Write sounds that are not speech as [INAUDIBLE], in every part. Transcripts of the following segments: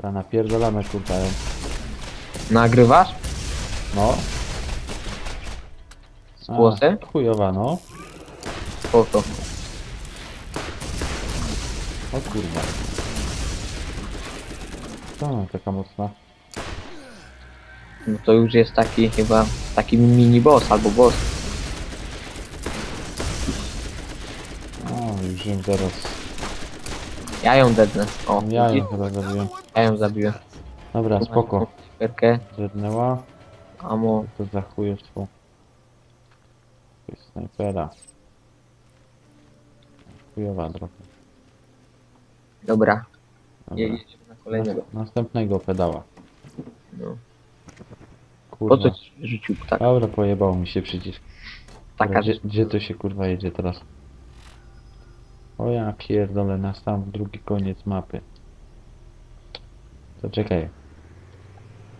Dobra, napierdolamy tutaj. Nagrywasz? No. Z? A, chujowa, no. Spoko. O kurwa. Ona taka mocna? No to już jest taki chyba taki mini boss albo boss. O, już ją zaraz. Ja ją dednę. O, Ja ją chyba. Ja ją zabiłem. Dobra, spoko. Perkę, Zednęła. amo. To za chujostwo. To jest snajpera. Chujowa trochę. Dobra, Dobra. jedziemy na kolejnego. Następnego pedała. No. Po co ci rzucił tak? Dobra, pojebało mi się przycisk. Taka gdzie, rzecz. gdzie to się kurwa jedzie teraz? O ja pierdolę, na sam drugi koniec mapy. To czekaj.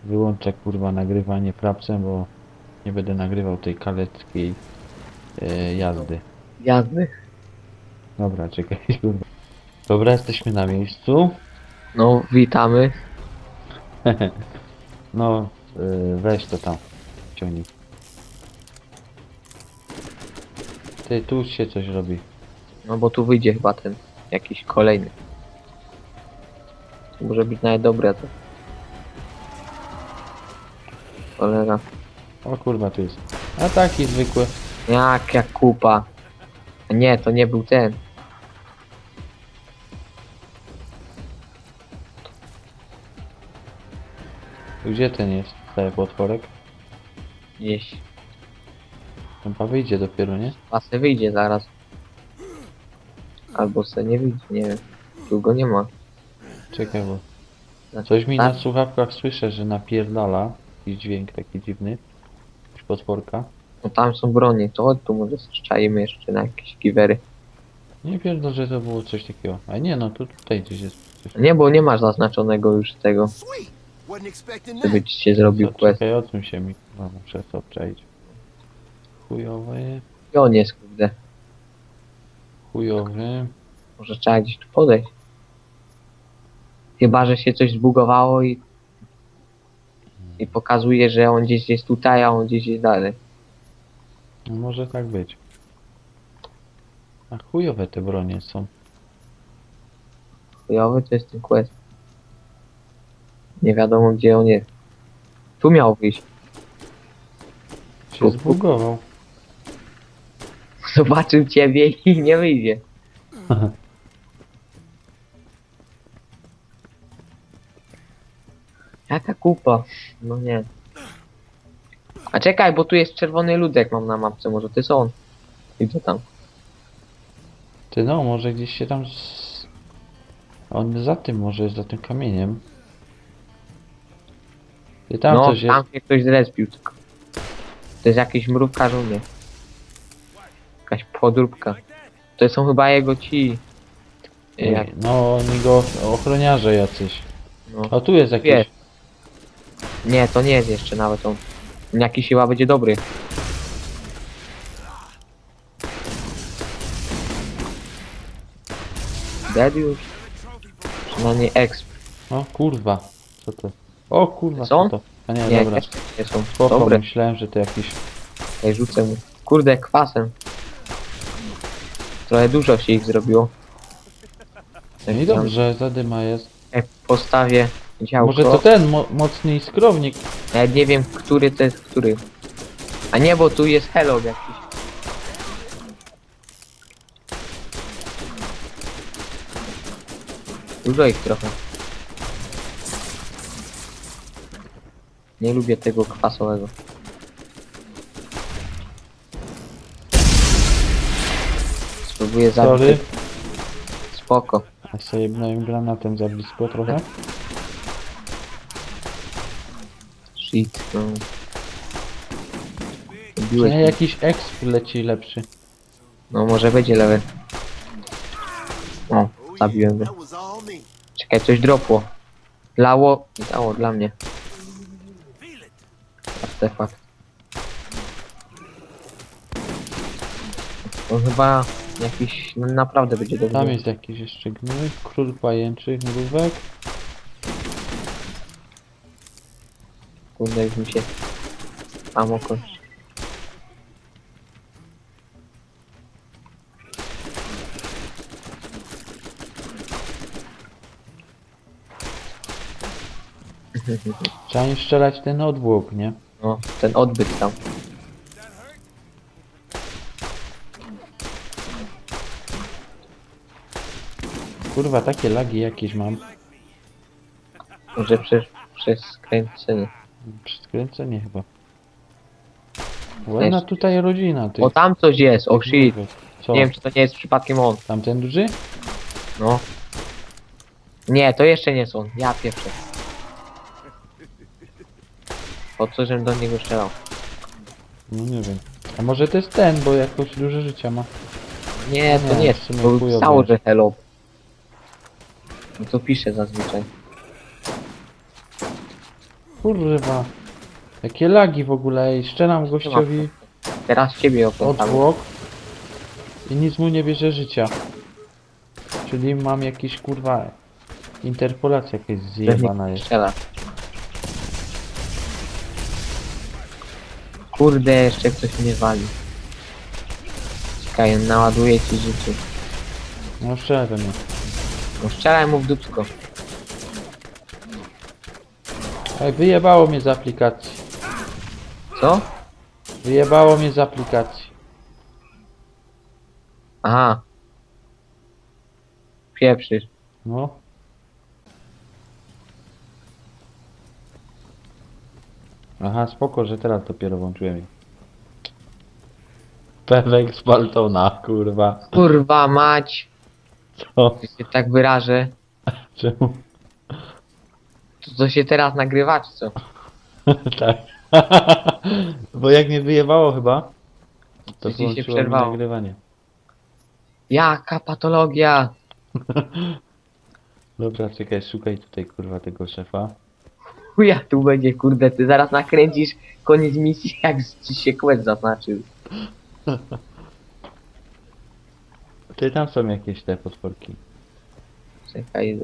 Wyłączę kurwa nagrywanie prapcem, bo nie będę nagrywał tej kaleckiej e, jazdy. Jazdy. Dobra, czekaj [LAUGHS] kurwa. Dobra, jesteśmy na miejscu. No, witamy. [LAUGHS] No, y, weź to tam. Ciągnij. Ty, tu się coś robi. No bo tu wyjdzie chyba ten jakiś kolejny. To może być nawet dobre to. Cholera. O kurwa, tu jest. A taki zwykły. Jak, jak kupa. A nie, to nie był ten. Gdzie ten jest? Cały potworek? Gdzieś. Chyba wyjdzie dopiero, nie? Pasy wyjdzie zaraz. Albo se nie wyjdzie, nie wiem. Tu go nie ma. Czekaj, bo Znaczy, coś mi tak? na słuchawkach słyszę, że napierdala. Jakiś dźwięk taki dziwny. Jakiś potworka. No tam są bronie, to chodź tu może strzajmy jeszcze na jakieś giwery. Nie pierdol, że to było coś takiego. A nie, no tu tutaj gdzieś jest coś. Nie, bo nie masz zaznaczonego już tego, Sweet. Wasn't expecting żeby that. ci się zrobił Co, quest. czekaj, odsuń się mi. No, muszę to obczaić. Chujowy, I on jest, kurde. chujowy. Może trzeba gdzieś tu podejść. Chyba, że się coś zbugowało i, i pokazuje, że on gdzieś jest tutaj, a on gdzieś jest dalej. No może tak być. A chujowe te bronie są. Chujowy to jest ten quest. Nie wiadomo gdzie on jest. Tu miał wyjść. Się zbugował. [LAUGHS] Zobaczył ciebie i nie wyjdzie. [LAUGHS] Jaka kupa? No nie. A czekaj, bo tu jest czerwony ludek mam na mapce, może to jest on. Idę tam. Ty no, może gdzieś się tam... Z... On za tym może jest, za tym kamieniem. Ty tam no, coś jest. tam się ktoś zrespił tylko. To jest jakiś mrówka żonie. Jakaś podróbka. To są chyba jego ci. Jak, No, oni go ochroniarze jacyś. no. O, tu jest jakiś. Wie. Nie, to nie jest jeszcze nawet on. Jakiś chyba będzie dobry. Dead już? Przynajmniej exp. O kurwa. Co to? O kurwa, Co? co to? A nie, Nie, dobra. nie są. Spoko, Dobre. myślałem, że to jakiś... Ej, rzucę mu. Kurde, kwasem. Trochę dużo się ich zrobiło. No i dobrze, zadyma jest. Jak postawię działko. Może to ten mo mocny skrownik. Ja nie wiem, który to jest który. A nie, bo tu jest hello jakiś. Dużo ich trochę. Nie lubię tego kwasowego. Spróbuję zabić. Sorry. Spoko. A sobie granatem za blisko trochę. Shit. No. Nie, mnie. jakiś exp leci lepszy. No może będzie lewy. O, zabiłem go. Czekaj, coś dropło. Lało. Dało dla mnie. Artefakt. On chyba jakiś no, naprawdę będzie dobry. Tam jest jakiś jeszcze gnój, król pajęczych, mrówek. Kurde, już mi się samo kończy. [LAUGHS] Trzeba im strzelać ten odwłok, nie? No, ten odbyt tam. Kurwa, takie lagi jakieś mam. Może przez, przez skręcenie. Skręcenie chyba. Ładna Też. tutaj rodzina, ty. O, tam coś jest, o shit. Co? Nie wiem, czy to nie jest przypadkiem on. Tamten duży? No. Nie, to jeszcze nie jest on. Ja pierwszy. Po co, żebym do niego strzelał? No nie wiem. A może to jest ten, bo jakoś dużo życia ma. Nie, to Nie, nie w jest. sumie To chujowe pisało, że hello. No to pisze zazwyczaj. Kurwa. Jakie lagi w ogóle, ej, szczelam gościowi Teraz ciebie opłacamy. odwłok i nic mu nie bierze życia. Czyli mam jakiś kurwa interpolacja jakaś zjebana jest. Strzela. Kurde, jeszcze ktoś mnie wali. Czekaj, naładuję ci życie. No we mnie. No strzelaj mu w dupsko. Ej, wyjebało mnie z aplikacji. Co? Wyjebało mnie z aplikacji. Aha. Pieprzysz. No. Aha, spoko, że teraz dopiero włączyłem je. Pewek z Baltona, kurwa. Kurwa mać. Co? że się tak wyrażę. [LAUGHS] Czemu? To, to się teraz nagrywa, czy co? [LAUGHS] tak. [LAUGHS] Bo jak mnie wyjebało chyba, to ci się włączyło mi przerwało. nagrywanie. Jaka patologia. [LAUGHS] Dobra, czekaj, szukaj tutaj kurwa tego szefa. Chuja tu będzie, kurde, ty zaraz nakręcisz koniec misji, jak ci się quest zaznaczył. Ty tam są jakieś te potworki. Czekaj.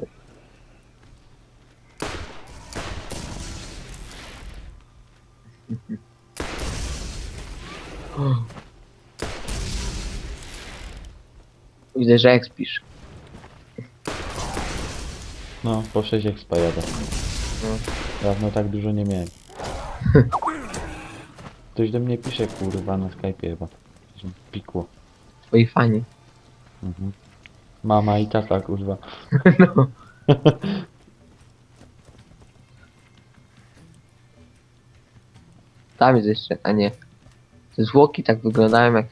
Widzę, że ekspisz. No, po 6 expa jadę. No. Dawno tak dużo nie miałem. Ktoś do mnie pisze kurwa na Skype'ie chyba. Pikło. Twoi fani. Mhm. Mama i tata kurwa. [LAUGHS] No. [LAUGHS] Tam jest jeszcze, a nie. Te zwłoki tak wyglądają jak...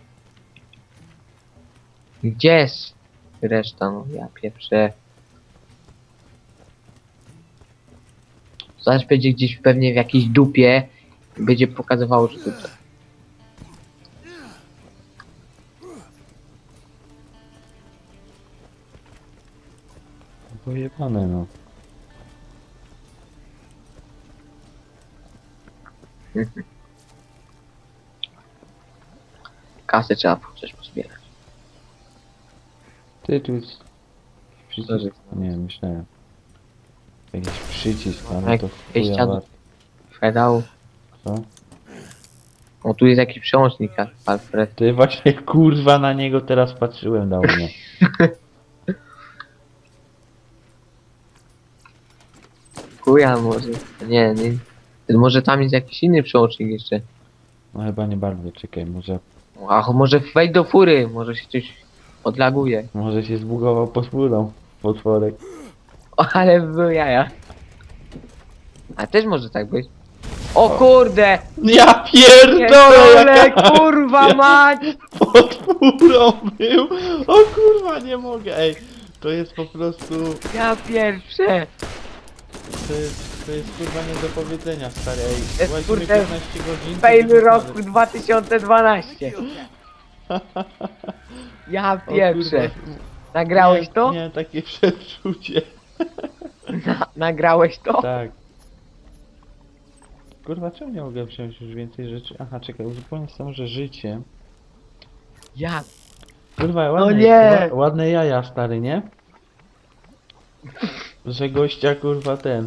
Gdzie jest reszta? No ja pieprzę. Zaraz będzie gdzieś pewnie w jakiejś dupie będzie pokazywało, że tutaj. Pojebane no. [LAUGHS] Kasy trzeba chociaż pozbierać. Ty tu jest... Przycisk? Nie, myślałem. Jakiś przycisk, ale Jak to wejścia chuja do- wart- Fedał. Co? O, tu jest jakiś przełącznik, Alfred. Ty właśnie kurwa na niego teraz patrzyłem dał mnie. [LAUGHS] Chuja może. Nie, nie. Może tam jest jakiś inny przełącznik jeszcze. No chyba nie bardzo, czekaj, może... A może wejdź do fury, może się coś odlaguje. Może się zbugował pod furą potworek. O, ale był jaja. A też może tak być. O kurde! Ja pierdolę, Pierdolę, jaka kurwa mać! pod furą był! O kurwa, nie mogę, ej! To jest po prostu... Ja pierwsze! To jest, to jest kurwa nie do powiedzenia, stary, ej. jest, Właściwie kurde, 15 godzin... Fail to roku 2012. Ja O pierwsze. kurwa, Nagrałeś nie, to? Nie, takie [LAUGHS] przeczucie. Na, nagrałeś to? Tak. Kurwa, czemu nie mogę wziąć już więcej rzeczy? Aha, czekaj, uzupełnię samo, że życie. Ja. Kurwa, ładne, nie! ła- ładne jaja, stary, nie? Że gościa, kurwa, ten.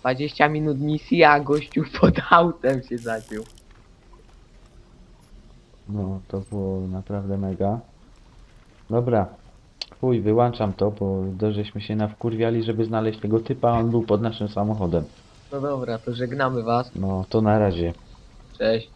20 minut misji, a gościu [LAUGHS] pod autem się zaciął. No, to było naprawdę mega. Dobra. Chuj, wyłączam to, bo dość żeśmy się nawkurwiali, żeby znaleźć tego typa, a on był pod naszym samochodem. No dobra, to żegnamy was. No, to na razie. Cześć.